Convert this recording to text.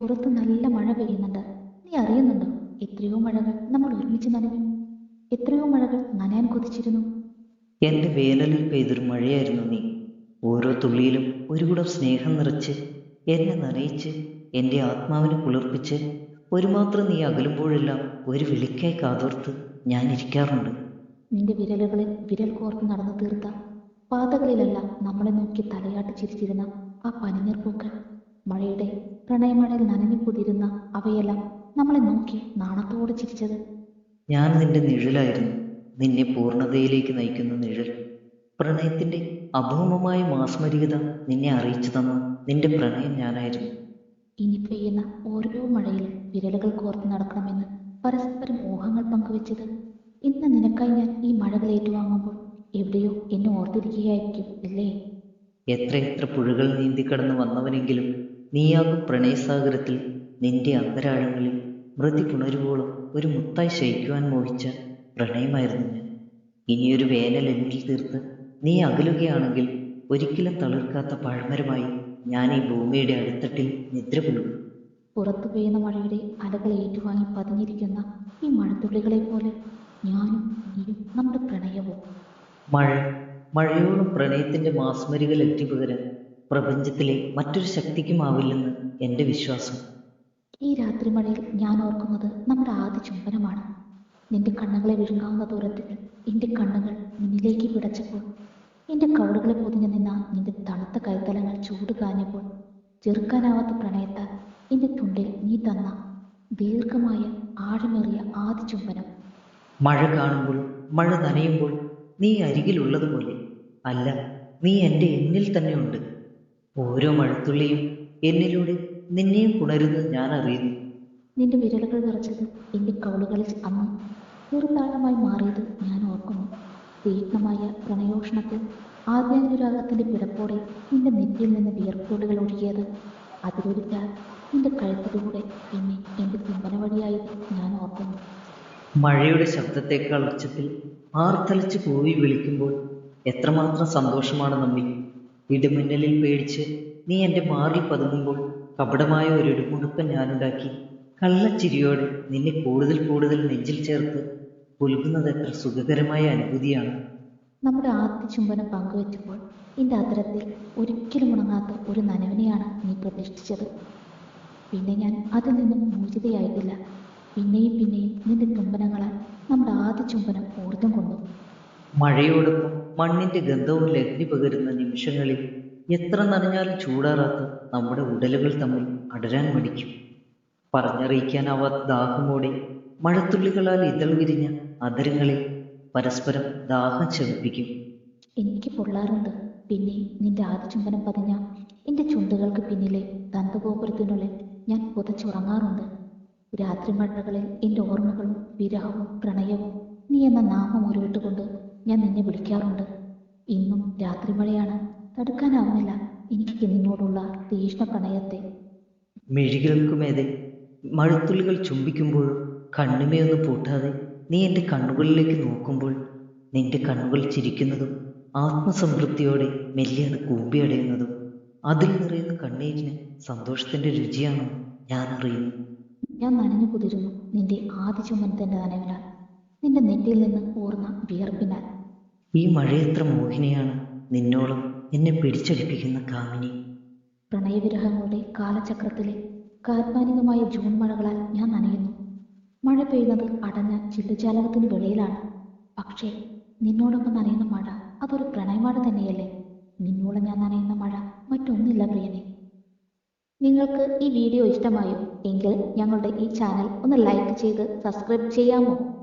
പുറത്ത് നല്ല മഴ പെയ്യുന്നുണ്ട്. നീ അറിയുന്നുണ്ടോ? എത്രയോ മഴകൾ നമ്മൾ ഒരുമിച്ച് നനഞ്ഞു. എത്രയോ മഴകൾ നനയാൻ കൊതിച്ചിരുന്നു. എന്റെ വേനലിൽ പെയ്തൊരു മഴയായിരുന്നു നീ. ഓരോ തുള്ളിയിലും ഒരു കുടം സ്നേഹം നിറച്ച് എന്നെ നനയിച്ച് എന്റെ ആത്മാവിനെ കുളിർപ്പിച്ച് ഒരു മാത്രം നീ അകലുമ്പോഴെല്ലാം ഒരു വിളിക്കായി കാതോർത്ത് ഞാൻ ഇരിക്കാറുണ്ട്. നിന്റെ വിരലുകളിൽ വിരൽ കോർത്ത് നടന്നു തീർത്ത. പാതകളിലെല്ലാം നമ്മളെ നോക്കി തലയാട്ടി ചിരിച്ചിരുന്ന ആ പനിനീർപ്പൂക്കൾ മഴയുടെ പ്രണയമഴയിൽ നനഞ്ഞു കുതിരുന്ന അവയെല്ലാം നമ്മളെ നോക്കി നാണത്തോടെ ചിരിച്ചത്. ഞാൻ നിന്റെ നിഴലായിരുന്നു. നിന്നെ പൂർണതയിലേക്ക് നയിക്കുന്ന നിഴൽ. പ്രണയത്തിന്റെ അഭൗമമായ മാസ്മരികത നിന്നെ അറിയിച്ചു തന്ന നിന്റെ പ്രണയം ഞാനായിരുന്നു. ഇനി പെയ്യുന്ന ഓരോ മഴയിലും വിരലുകൾ കോർത്ത് നടക്കണമെന്ന് പരസ്പരം മോഹങ്ങൾ പങ്കുവെച്ചത്. ഇന്ന് നിനക്കായി ഞാൻ ഈ മഴകൾ ഏറ്റുവാങ്ങുമ്പോൾ എവിടെയോ എന്നെ ഓർത്തിരിക്കുകയായിരിക്കും ഇല്ലേ? എത്ര പുഴകൾ നീന്തി നീന്തിക്കടന്ന് വന്നവനെങ്കിലും നീയാകും പ്രണയസാഗരത്തിൽ നിന്റെ അന്തരാഴങ്ങളിൽ മൃതി പുണരുവോളം ഒരു മുത്തായി ശയിക്കുവാൻ മോഹിച്ച പ്രണയമായിരുന്നു ഞാൻ. ഇനിയൊരു വേനൽ എന്നിൽ തീർത്ത് നീ അകലുകയാണെങ്കിൽ ഒരിക്കലും തളിർക്കാത്ത പഴമരമായി ഞാൻ ഈ ഭൂമിയുടെ അടിത്തട്ടിൽ നിദ്ര കൊള്ളും പുറത്തു പെയ്യുന്ന മഴയുടെ അലകൾ ഏറ്റുവാങ്ങി പതിഞ്ഞിരിക്കുന്ന ഈ മഴത്തുള്ളികളെ പോലെ ഞാനും നീയും നമ്മുടെ പ്രണയവും. മഴ മഴയോളം പ്രണയത്തിന്റെ മാസ്മരിക ലബ്ധി പകരാൻ പ്രപഞ്ചത്തിലെ മറ്റൊരു ശക്തിക്കുമാവില്ലെന്ന് എന്റെ വിശ്വാസം. ഈ രാത്രി മഴയിൽ ഞാൻ ഓർക്കുന്നത് നമ്മുടെ ആദ്യ ചുംബനമാണ്. നിന്റെ കണ്ണുകളെ വിഴുങ്ങാവുന്ന ദൂരത്തിൽ എന്റെ കണ്ണുകൾ നിന്നിലേക്ക് പിടച്ചപ്പോൾ എന്റെ കവളുകളെ പൊതിഞ്ഞു നിന്ന നിന്റെ തണുത്ത കൈത്തലങ്ങൾ ചൂട് കാഞ്ഞപ്പോൾ ചെറുക്കാനാവാത്ത പ്രണയത്താൽ എന്റെ തുണ്ടിൽ നീ തന്ന ദീർഘമായ ആഴമേറിയ ആദ്യ ചുംബനം. മഴ കാണുമ്പോൾ മഴ നനയുമ്പോൾ നീ അരികിലുള്ളതുപോലെ അല്ല നീ എന്റെ എന്നിൽ തന്നെ ഉണ്ട് ഓരോ മഴത്തുള്ളിയും എന്നിലൂടെ നിന്നെയും പുണരുന്നത് ഞാൻ അറിയുന്നു. നിന്റെ വിരലുകൾ നിറച്ചത് എന്റെ കൗളുകളിൽ അമ്മ ചെറുതാഴമായി മാറിയത് ഞാൻ ഓർക്കുന്നു. തീക്ഷ്ണമായ പ്രണയോഷ്ണത്തിൽ ആദ്യാനുരാഗത്തിന്റെ പിടപ്പോടെ നിന്റെ നെറ്റിയിൽ നിന്ന് വിയർക്കോടുകൾ ഒഴുകിയത്. അതിലൊരിച്ചാൽ നിന്റെ കഴുത്തിലൂടെ എന്നെ എന്റെ ചുംബന വഴിയായത് ഞാൻ ഓർക്കുന്നു. മഴയുടെ ശബ്ദത്തേക്കാൾ ഉച്ചത്തിൽ ആർത്തലിച്ച് പോയി വിളിക്കുമ്പോൾ എത്രമാത്രം സന്തോഷമാണ് നമ്മി ഇടിമിന്നലിൽ പേടിച്ച് നീ എന്റെ മാറിൽ പതുങ്ങുമ്പോൾ കപടമായ ഒരു ഇടുമുടുപ്പൻ ഞാനുണ്ടാക്കി. കള്ളച്ചിരിയോടെ നിന്നെ കൂടുതൽ കൂടുതൽ നെഞ്ചിൽ ചേർത്ത് പുലുകുന്നത് എത്ര സുഖകരമായ അനുഭൂതിയാണ്. നമ്മുടെ ആദ്യ ചുംബനം പങ്കുവെച്ചപ്പോൾ എന്റെ അത്തരത്തിൽ ഒരിക്കലും ഉണങ്ങാത്ത ഒരു നനവിനെയാണ് നീ പ്രതീക്ഷിച്ചത്. പിന്നെ ഞാൻ അതിൽ നിന്നും മോചിതയായിട്ടില്ല. പിന്നെയും പിന്നെയും നിന്റെ ചുംബനങ്ങളാൽ നമ്മുടെ ആദ്യ ചുംബനം ഊർജം കൊണ്ടു. മഴയോടൊപ്പം മണ്ണിന്റെ ഗന്ധവും ലഹരി പകരുന്ന നിമിഷങ്ങളിൽ എത്ര നനഞ്ഞാലും ചൂടാറാത്ത നമ്മുടെ ഉടലുകൾ തമ്മിൽ അടരാൻ മടിക്കും. പറഞ്ഞറിയിക്കാനാവാത്ത ദാഹമോടെ മഴത്തുള്ളികളാൽ ഇതൾ വിരിഞ്ഞ അതരങ്ങളിൽ പരസ്പരം ദാഹം ചവിപ്പിക്കും എനിക്ക് പൊള്ളാറുണ്ട്. പിന്നെ നിന്റെ ആദ്യ ചുംബനം പതിഞ്ഞ എന്റെ ചുണ്ടുകൾക്ക് പിന്നിലെ ദന്തഗോപുരത്തിനുള്ളിൽ ഞാൻ പുതച്ചുറങ്ങാറുണ്ട്. രാത്രി മഴകളിൽ എന്റെ ഓർമ്മകളും വിരഹവും പ്രണയവും നീ എന്ന നാമം ഉരുവിട്ടുകൊണ്ട് ഞാൻ നിന്നെ വിളിക്കാറുണ്ട്. ഇന്നും രാത്രി മഴയാണ് തടുക്കാനാവുന്നില്ല. എനിക്ക് നിന്നോടുള്ള തീഷ്ണ പ്രണയത്തെ. മിഴികൾക്കുമേതെ മഴത്തുള്ളികൾ ചുംബിക്കുമ്പോൾ കണ്ണുമേ ഒന്ന് പൂട്ടാതെ നീ എന്റെ കണ്ണുകളിലേക്ക് നോക്കുമ്പോൾ നിന്റെ കണ്ണുകൾ ചിരിക്കുന്നതും ആത്മസംതൃപ്തിയോടെ മെല്ലെ അത് കൂമ്പിയടയുന്നതും അതിൽ നിറയുന്ന കണ്ണീരിന് സന്തോഷത്തിന്റെ രുചിയാണ് ഞാൻ അറിയുന്നു. ഞാൻ നനഞ്ഞു കുതിരുന്നു. നിന്റെ ആദ്യ ചുംബനത്തിന്റെ നനവിനാൽ. നിന്റെ നെറ്റിയിൽ നിന്ന് ഊർന്ന വിയർപ്പിനാൽ. ഈ മഴയെത്ര മോഹിനിയാണ് നിന്നോളം എന്നെ പിടിച്ചടിപ്പിക്കുന്ന കാമിനി. പ്രണയവിരഹങ്ങളുടെ കാലചക്രത്തിലെ കാൽപ്പാനികമായ ജൂൺ മഴകളാൽ ഞാൻ നനയുന്നു. മഴ പെയ്യുന്നത് അടഞ്ഞ ചില്ലുജാലകത്തിന് വെളിയിലാണ്. പക്ഷേ നിന്നോടൊപ്പം നനയുന്ന മഴ അതൊരു പ്രണയമഴ തന്നെയല്ലേ? നിന്നോളം ഞാൻ നനയുന്ന മഴ മറ്റൊന്നില്ല പ്രിയനെ. നിങ്ങൾക്ക് ഈ വീഡിയോ ഇഷ്ടമായോ? എങ്കിൽ ഞങ്ങളുടെ ഈ ചാനൽ ഒന്ന് ലൈക്ക് ചെയ്ത് സബ്സ്ക്രൈബ് ചെയ്യാമോ?